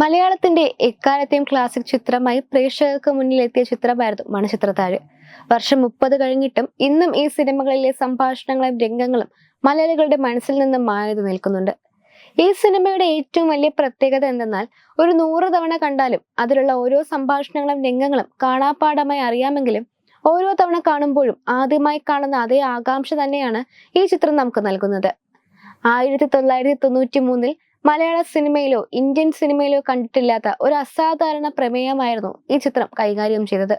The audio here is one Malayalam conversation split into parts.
മലയാളത്തിന്റെ എക്കാലത്തെയും ക്ലാസിക് ചിത്രമായി പ്രേക്ഷകർക്ക് മുന്നിലെത്തിയ ചിത്രമായിരുന്നു മണിച്ചിത്രത്താഴ്. വർഷം മുപ്പത് കഴിഞ്ഞിട്ടും ഇന്നും ഈ സിനിമകളിലെ സംഭാഷണങ്ങളും രംഗങ്ങളും മലയാളികളുടെ മനസ്സിൽ നിന്ന് മാറി നിൽക്കുന്നുണ്ട്. ഈ സിനിമയുടെ ഏറ്റവും വലിയ പ്രത്യേകത എന്തെന്നാൽ ഒരു നൂറ് തവണ കണ്ടാലും അതിലുള്ള ഓരോ സംഭാഷണങ്ങളും രംഗങ്ങളും കാണാപ്പാടമായി അറിയാമെങ്കിലും ഓരോ തവണ കാണുമ്പോഴും ആദ്യമായി കാണുന്ന അതേ ആകാംക്ഷ തന്നെയാണ് ഈ ചിത്രം നമുക്ക് നൽകുന്നത്. ആയിരത്തി തൊള്ളായിരത്തി തൊണ്ണൂറ്റി മൂന്നിൽ മലയാള സിനിമയിലോ ഇന്ത്യൻ സിനിമയിലോ കണ്ടിട്ടില്ലാത്ത ഒരു അസാധാരണ പ്രമേയമായിരുന്നു ഈ ചിത്രം കൈകാര്യം ചെയ്തത്.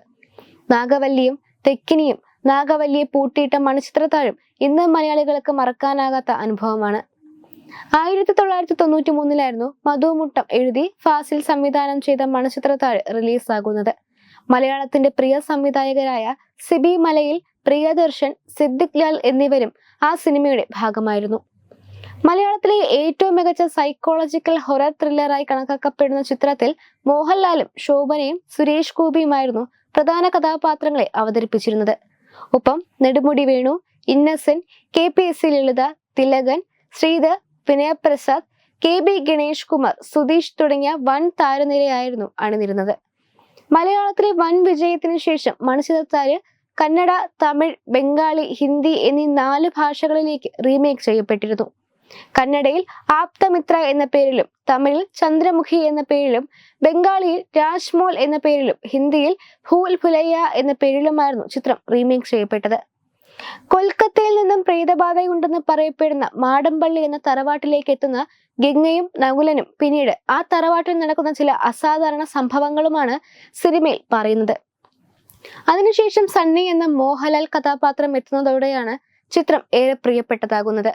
നാഗവല്ലിയും തെക്കിനിയും നാഗവല്ലിയെ പൂട്ടിയിട്ട മണിച്ചിത്രത്താഴും ഇന്ന് മലയാളികൾക്ക് മറക്കാനാകാത്ത അനുഭവമാണ്. ആയിരത്തി തൊള്ളായിരത്തി തൊണ്ണൂറ്റി മൂന്നിലായിരുന്നു മധുമുട്ടം എഴുതി ഫാസിൽ സംവിധാനം ചെയ്ത മണിച്ചിത്രത്താഴ് റിലീസാകുന്നത്. മലയാളത്തിന്റെ പ്രിയ സംവിധായകരായ സിബി മലയിൽ പ്രിയദർശൻ സിദ്ദിഖ് ലാൽ എന്നിവരും ആ സിനിമയുടെ ഭാഗമായിരുന്നു. മലയാളത്തിലെ ഏറ്റവും മികച്ച സൈക്കോളജിക്കൽ ഹൊറർ ത്രില്ലറായി കണക്കാക്കപ്പെടുന്ന ചിത്രത്തിൽ മോഹൻലാലും ശോഭനയും സുരേഷ് ഗോപിയുമായിരുന്നു പ്രധാന കഥാപാത്രങ്ങളെ അവതരിപ്പിച്ചിരുന്നത്. ഒപ്പം Nedumudi Venu Innocent K P S C Lalitha Thilakan Sreedhar Vinayaprasad K B Ganesh Kumar Sudheesh തുടങ്ങിയ വൻ താരനിരയായിരുന്നു അണിനിരുന്നത്. മലയാളത്തിലെ വൻ വിജയത്തിന് ശേഷം മണിച്ചിത്രത്താര് കന്നഡ തമിഴ് ബംഗാളി ഹിന്ദി എന്നീ നാല് ഭാഷകളിലേക്ക് റീമേക്ക് ചെയ്യപ്പെട്ടിരുന്നു. കന്നഡയിൽ ആപ്തമിത്ര എന്ന പേരിലും തമിഴിൽ ചന്ദ്രമുഖി എന്ന പേരിലും ബംഗാളിയിൽ രാജ്മോൾ എന്ന പേരിലും ഹിന്ദിയിൽ ഭൂൽ ഭുലയ്യ എന്ന പേരിലുമായിരുന്നു ചിത്രം റീമേക്ക് ചെയ്യപ്പെട്ടത്. കൊൽക്കത്തയിൽ നിന്നും പ്രേതബാധയുണ്ടെന്ന് പറയപ്പെടുന്ന മാടമ്പള്ളി എന്ന തറവാട്ടിലേക്ക് എത്തുന്ന ഗംഗയും നകുലനും പിന്നീട് ആ തറവാട്ടിൽ നടക്കുന്ന ചില അസാധാരണ സംഭവങ്ങളുമാണ് സിനിമയിൽ പറയുന്നത്. അതിനുശേഷം സണ്ണി എന്ന മോഹൻലാൽ കഥാപാത്രം എത്തുന്നതോടെയാണ് ചിത്രം ഏറെ പ്രിയപ്പെട്ടതാകുന്നത്.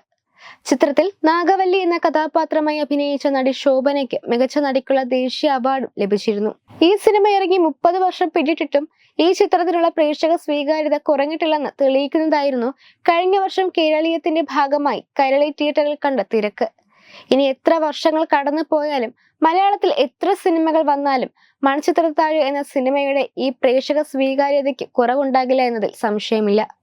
ചിത്രത്തിൽ നാഗവല്ലി എന്ന കഥാപാത്രമായി അഭിനയിച്ച നടി ശോഭനയ്ക്ക് മികച്ച നടിക്കുള്ള ദേശീയ അവാർഡും ലഭിച്ചിരുന്നു. ഈ സിനിമ ഇറങ്ങി മുപ്പത് വർഷം പിന്നിട്ടിട്ടും ഈ ചിത്രത്തിനുള്ള പ്രേക്ഷക സ്വീകാര്യത കുറഞ്ഞിട്ടില്ലെന്ന് തെളിയിക്കുന്നതായിരുന്നു കഴിഞ്ഞ വർഷം കേരളീയത്തിന്റെ ഭാഗമായി കൈരളി തിയേറ്ററിൽ കണ്ട തിരക്ക്. ഇനി എത്ര വർഷങ്ങൾ കടന്നു പോയാലും മലയാളത്തിൽ എത്ര സിനിമകൾ വന്നാലും മൺചിത്രത്താഴ് എന്ന സിനിമയുടെ ഈ പ്രേക്ഷക സ്വീകാര്യതയ്ക്ക് കുറവുണ്ടാകില്ല എന്നതിൽ സംശയമില്ല.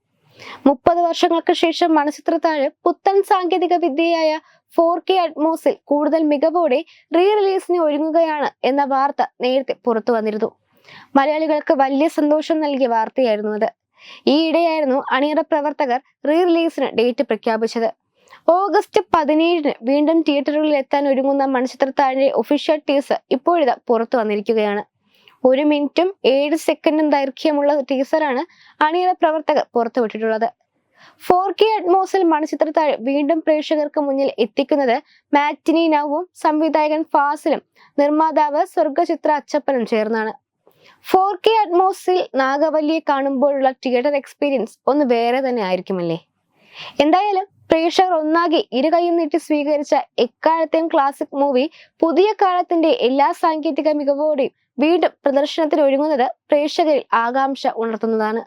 മുപ്പത് വർഷങ്ങൾക്ക് ശേഷം മണച്ചിത്രത്താഴ് പുത്തൻ സാങ്കേതിക വിദ്യയായ ഫോർ കെ അറ്റ്മോസിൽ കൂടുതൽ മികവോടെ റീ റിലീസിന് ഒരുങ്ങുകയാണ് എന്ന വാർത്ത നേരത്തെ പുറത്തു വന്നിരുന്നു. മലയാളികൾക്ക് വലിയ സന്തോഷം നൽകിയ വാർത്തയായിരുന്നു അത്. ഈയിടെയായിരുന്നു അണിയറ പ്രവർത്തകർ റീ റിലീസിന് ഡേറ്റ് പ്രഖ്യാപിച്ചത്. ഓഗസ്റ്റ് പതിനേഴിന് വീണ്ടും തിയേറ്ററുകളിൽ എത്താൻ ഒരുങ്ങുന്ന മണിച്ചിത്രത്താഴിന്റെ ഒഫീഷ്യൽ ടീസർ ഇപ്പോഴിതാ പുറത്തു വന്നിരിക്കുകയാണ്. ഒരു മിനിറ്റും ഏഴ് സെക്കൻഡും ദൈർഘ്യമുള്ള ടീസറാണ് അണിയറ പ്രവർത്തകർ പുറത്തുവിട്ടിട്ടുള്ളത്. ഫോർ കെ അറ്റ്മോസിൽ മണിച്ചിത്രത്താഴ് വീണ്ടും പ്രേക്ഷകർക്ക് മുന്നിൽ എത്തിക്കുന്നത് മാറ്റിനി നവും സംവിധായകൻ ഫാസിലും നിർമ്മാതാവ് സ്വർഗചിത്ര അച്ചപ്പനും ചേർന്നാണ്. ഫോർ കെ അറ്റ്മോസിൽ നാഗവല്ലിയെ കാണുമ്പോഴുള്ള തിയേറ്റർ എക്സ്പീരിയൻസ് ഒന്ന് വേറെ തന്നെ ആയിരിക്കുമല്ലേ? എന്തായാലും പ്രേക്ഷകർ ഒന്നാകെ ഇരുകൈയും നീട്ടി സ്വീകരിച്ച എക്കാലത്തെയും ക്ലാസിക് മൂവി പുതിയ കാലത്തിന്റെ എല്ലാ സാങ്കേതിക മികവോടെയും വീണ്ടും പ്രദർശനത്തിന് ഒരുങ്ങുന്നത് പ്രേക്ഷകരിൽ ആകാംക്ഷ ഉണർത്തുന്നതാണ്